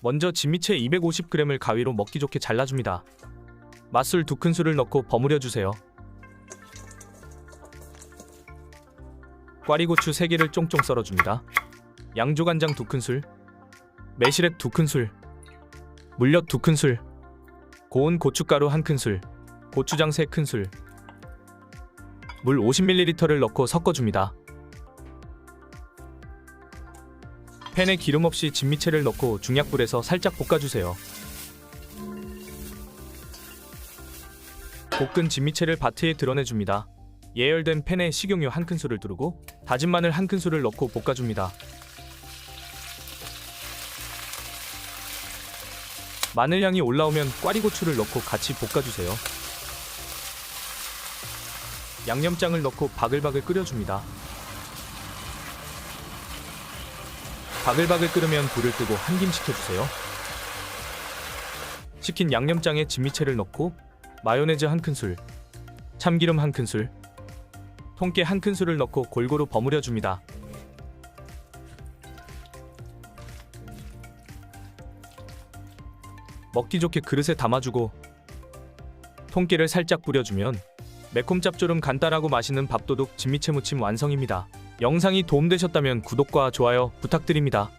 먼저 진미채 250g을 가위로 먹기 좋게 잘라줍니다. 맛술 2큰술을 넣고 버무려 주세요. 꽈리고추 3개를 쫑쫑 썰어줍니다. 양조간장 2큰술, 매실액 2큰술, 물엿 2큰술, 고운 고춧가루 1큰술, 고추장 3큰술, 물 50ml를 넣고 섞어줍니다. 팬에 기름 없이 진미채를 넣고 중약불에서 살짝 볶아주세요. 볶은 진미채를 바트에 드러내줍니다. 예열된 팬에 식용유 한 큰술을 두르고 다진 마늘 한 큰술을 넣고 볶아줍니다. 마늘 향이 올라오면 꽈리고추를 넣고 같이 볶아주세요. 양념장을 넣고 바글바글 끓여줍니다. 바글바글 끓으면 불을 끄고 한김 식혀주세요. 식힌 양념장에 진미채를 넣고 마요네즈 한 큰술, 참기름 한 큰술, 통깨 한 큰술을 넣고 골고루 버무려 줍니다. 먹기 좋게 그릇에 담아주고 통깨를 살짝 뿌려주면 매콤 짭조름 간단하고 맛있는 밥도둑 진미채 무침 완성입니다. 영상이 도움되셨다면 구독과 좋아요 부탁드립니다.